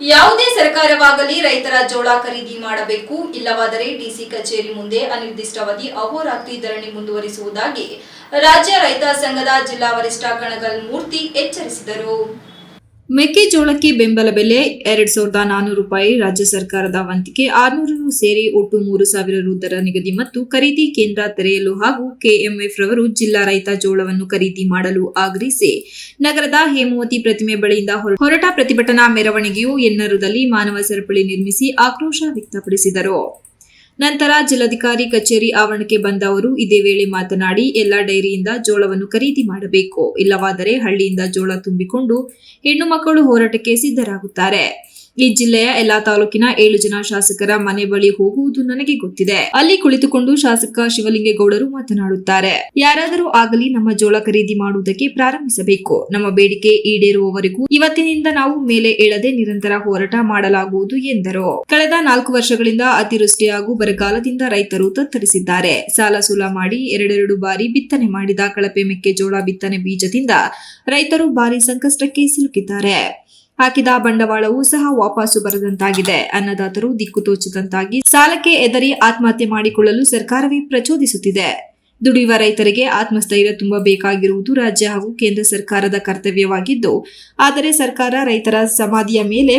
ಯಾವುದೇ ಸರ್ಕಾರವಾಗಲಿ ರೈತರ ಜೋಳ ಖರೀದಿ ಮಾಡಬೇಕು. ಇಲ್ಲವಾದರೆ ಡಿಸಿ ಕಚೇರಿ ಮುಂದೆ ಅನಿರ್ದಿಷ್ಟಾವಧಿ ಅಹೋರಾತ್ರಿ ಧರಣಿ ಮುಂದುವರಿಸುವುದಾಗಿ ರಾಜ್ಯ ರೈತ ಸಂಘದ ಜಿಲ್ಲಾ ವರಿಷ್ಠ ಕಣಗಲ್ ಮೂರ್ತಿ ಎಚ್ಚರಿಸಿದರು. ಮೆಕ್ಕೆಜೋಳಕ್ಕೆ ಬೆಂಬಲ ಬೆಲೆ ಎರಡ್ ಸಾವಿರದ ನಾನೂರು ರೂಪಾಯಿ, ರಾಜ್ಯ ಸರ್ಕಾರದ ವಂತಿಕೆ ಆರುನೂರು ರು ಸೇರಿ ಒಟ್ಟು ಮೂರು ಸಾವಿರ ರು ದರ ನಿಗದಿ ಮತ್ತು ಖರೀದಿ ಕೇಂದ್ರ ತೆರೆಯಲು ಹಾಗೂ ಕೆಎಂಎಫ್ ರವರು ಜಿಲ್ಲಾ ರೈತ ಜೋಳವನ್ನು ಖರೀದಿ ಮಾಡಲು ಆಗ್ರಹಿಸಿ. ನಗರದ ಹೇಮವತಿ ಪ್ರತಿಮೆ ಬಳಿಯಿಂದ ಹೊರ- ಹೊರಟ ಪ್ರತಿಭಟನಾ ಮೆರವಣಿಗೆಯು ಎನ್ನರುದಲ್ಲಿ ಮಾನವ ಸರಪಳಿ ನಿರ್ಮಿಸಿ ಆಕ್ರೋಶ ವ್ಯಕ್ತಪಡಿಸಿದರು. ನಂತರ ಜಿಲ್ಲಾಧಿಕಾರಿ ಕಚೇರಿ ಆವರಣಕ್ಕೆ ಬಂದವರು ಇದೇ ವೇಳೆ ಮಾತನಾಡಿ ಎಲ್ಲ ಡೈರಿಯಿಂದ ಜೋಳವನ್ನು ಖರೀದಿ ಮಾಡಬೇಕು. ಇಲ್ಲವಾದರೆ ಹಳ್ಳಿಯಿಂದ ಜೋಳ ತುಂಬಿಕೊಂಡು ಹೆಣ್ಣು ಮಕ್ಕಳು ಹೋರಾಟಕ್ಕೆ ಸಿದ್ಧರಾಗುತ್ತಾರೆ. ಈ ಜಿಲ್ಲೆಯ ಎಲ್ಲಾ ತಾಲೂಕಿನ ಏಳು ಜನ ಶಾಸಕರ ಮನೆ ಬಳಿ ಹೋಗುವುದು ನನಗೆ ಗೊತ್ತಿದೆ. ಅಲ್ಲಿ ಕುಳಿತುಕೊಂಡು ಶಾಸಕ ಶಿವಲಿಂಗೇಗೌಡರು ಮಾತನಾಡುತ್ತಾರೆ. ಯಾರಾದರೂ ಆಗಲಿ ನಮ್ಮ ಜೋಳ ಖರೀದಿ ಮಾಡುವುದಕ್ಕೆ ಪ್ರಾರಂಭಿಸಬೇಕು. ನಮ್ಮ ಬೇಡಿಕೆ ಈಡೇರುವವರೆಗೂ ಇವತ್ತಿನಿಂದ ನಾವು ಮೇಲೆ ಏಳದೆ ನಿರಂತರ ಹೋರಾಟ ಮಾಡಲಾಗುವುದು ಎಂದರು. ಕಳೆದ ನಾಲ್ಕು ವರ್ಷಗಳಿಂದ ಅತಿವೃಷ್ಟಿ ಹಾಗೂ ಬರಗಾಲದಿಂದ ರೈತರು ತತ್ತರಿಸಿದ್ದಾರೆ. ಸಾಲ ಸೂಲ ಮಾಡಿ ಎರಡೆರಡು ಬಾರಿ ಬಿತ್ತನೆ ಮಾಡಿದ ಕಳಪೆ ಮೆಕ್ಕೆಜೋಳ ಬಿತ್ತನೆ ಬೀಜದಿಂದ ರೈತರು ಭಾರಿ ಸಂಕಷ್ಟಕ್ಕೆ ಸಿಲುಕಿದ್ದಾರೆ. ಹಾಕಿದ ಬಂಡವಾಳವೂ ಸಹ ವಾಪಸು ಬರದಂತಾಗಿದೆ. ಅನ್ನದಾತರು ದಿಕ್ಕು ತೋಚದಂತಾಗಿ ಸಾಲಕ್ಕೆ ಎದರಿ ಆತ್ಮಹತ್ಯೆ ಮಾಡಿಕೊಳ್ಳಲು ಸರ್ಕಾರವೇ ಪ್ರಚೋದಿಸುತ್ತಿದೆ. ದುಡಿಯುವ ರೈತರಿಗೆ ಆತ್ಮಸ್ಥೈರ್ಯ ತುಂಬಬೇಕಾಗಿರುವುದು ರಾಜ್ಯ ಹಾಗೂ ಕೇಂದ್ರ ಸರ್ಕಾರದ ಕರ್ತವ್ಯವಾಗಿದ್ದು, ಆದರೆ ಸರ್ಕಾರ ರೈತರ ಸಮಾಧಿಯ ಮೇಲೆ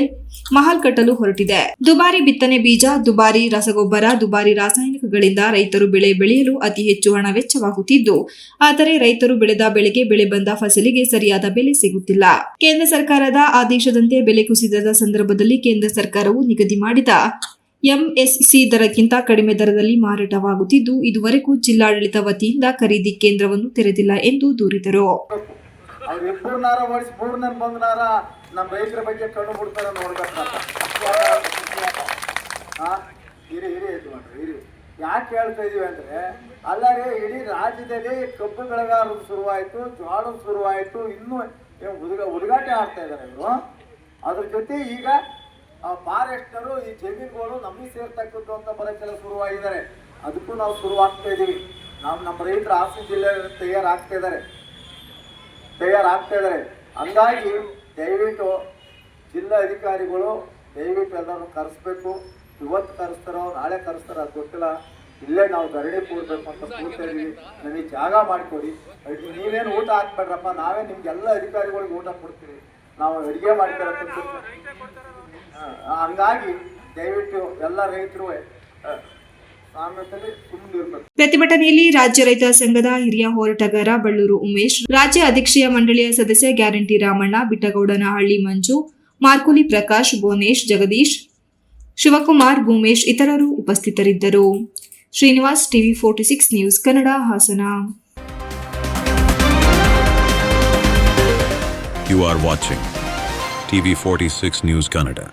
ಮಹಲ್ ಕಟ್ಟಲು ಹೊರಟಿದೆ. ದುಬಾರಿ ಬಿತ್ತನೆ ಬೀಜ, ದುಬಾರಿ ರಸಗೊಬ್ಬರ, ದುಬಾರಿ ರಾಸಾಯನಿಕಗಳಿಂದ ರೈತರು ಬೆಳೆ ಬೆಳೆಯಲು ಅತಿ ಹೆಚ್ಚು ಹಣ ವೆಚ್ಚವಾಗುತ್ತಿದ್ದು, ಆದರೆ ರೈತರು ಬೆಳೆದ ಬೆಳೆಗೆ ಬೆಳೆ ಬಂದ ಫಸಲಿಗೆ ಸರಿಯಾದ ಬೆಲೆ ಸಿಗುತ್ತಿಲ್ಲ. ಕೇಂದ್ರ ಸರ್ಕಾರದ ಆದೇಶದಂತೆ ಬೆಲೆ ಕುಸಿತದ ಸಂದರ್ಭದಲ್ಲಿ ಕೇಂದ್ರ ಸರ್ಕಾರವು ನಿಗದಿ ಮಾಡಿದ ಎಂಎಸ್ಸಿ ದರಕ್ಕಿಂತ ಕಡಿಮೆ ದರದಲ್ಲಿ ಮಾರಾಟವಾಗುತ್ತಿದ್ದು, ಇದುವರೆಗೂ ಜಿಲ್ಲಾಡಳಿತ ವತಿಯಿಂದ ಖರೀದಿ ಕೇಂದ್ರವನ್ನು ತೆರೆದಿಲ್ಲ ಎಂದು ದೂರಿದರು. ಯಾಕೆ ಹೇಳ್ತಾ ಇದೀವಿ ಅಂದ್ರೆ ಅಲ್ಲದೆ ಇಡೀ ರಾಜ್ಯದಲ್ಲಿ ಕಬ್ಬು ಬೆಳೆಗಾರರು ಶುರುವಾಯಿತು ಜೋಳದ ಶುರುವಾಯಿತು, ಇನ್ನೂ ಹುಡುಗ ಹುಡುಗಾಟ ಆಡ್ತಾ ಇದ್ದಾರೆ ಇವರು. ಅದ್ರ ಜೊತೆ ಈಗ ಫಾರೆಸ್ಟರು ಈ ಜಮೀನುಗಳು ನಮಗೆ ಸೇರ್ತಕ್ಕದ್ದು ಅಂತ ಬರೋಕ್ಕೆಲ್ಲ ಶುರುವಾಗಿದ್ದಾರೆ. ಅದಕ್ಕೂ ನಾವು ಶುರುವಾಗ್ತಾ ಇದೀವಿ. ನಾವು ನಮ್ಮ ರೈತರು ಹಾಸನ ಜಿಲ್ಲೆ ತಯಾರಾಗ್ತಾ ಇದ್ದಾರೆ. ತಯಾರಾಗ್ತಾ ಇದ್ದಾರೆ. ಹಂಗಾಗಿ ದಯವಿಟ್ಟು ಜಿಲ್ಲಾ ಅಧಿಕಾರಿಗಳು ದಯವಿಟ್ಟು ಎಲ್ಲರೂ ಕರೆಸ್ಬೇಕು. ಇವತ್ತು ಕರೆಸ್ತಾರೋ, ನಾಳೆ ಕರೆಸ್ತಾರೋ ಅದು ಗೊತ್ತಿಲ್ಲ. ಇಲ್ಲೇ ನಾವು ಧರಣಿ ಕೂಡಬೇಕು ಅಂತ ಕೂಡ್ತಾ ಇದೀವಿ. ನನಗೆ ಜಾಗ ಮಾಡಿಕೊಡಿ. ನೀವೇನು ಊಟ ಹಾಕ್ಬೇಡ್ರಪ್ಪ. ನಾವೇ ನಿಮ್ಗೆಲ್ಲ ಅಧಿಕಾರಿಗಳಿಗೆ ಊಟ ಕೊಡ್ತೀವಿ. ನಾವು ಅಡುಗೆ ಮಾಡ್ತಾರೆ ಹಂಗಾಗಿ ದಯವಿಟ್ಟು ಎಲ್ಲ ರೈತರು ಪ್ರತಿಭಟನೆಯಲ್ಲಿ ರಾಜ್ಯ ರೈತ ಸಂಘದ ಹಿರಿಯ ಹೋರಾಟಗಾರ ಬಳ್ಳೂರು ಉಮೇಶ್ ರಾಜ್ಯ ಅಧ್ಯಕ್ಷೀಯ ಮಂಡಳಿಯ ಸದಸ್ಯ ಗ್ಯಾರಂಟಿ ರಾಮಣ್ಣ ಬಿಟ್ಟಗೌಡನಹಳ್ಳಿ ಮಂಜು ಮಾರ್ಕುಲಿ ಪ್ರಕಾಶ್ ಭುವನೇಶ್ ಜಗದೀಶ್ ಶಿವಕುಮಾರ್ ಭೂಮೇಶ್ ಇತರರು ಉಪಸ್ಥಿತರಿದ್ದರು. Srinivas TV forty six news Kannada Hassan. You are watching TV46 News Kannada.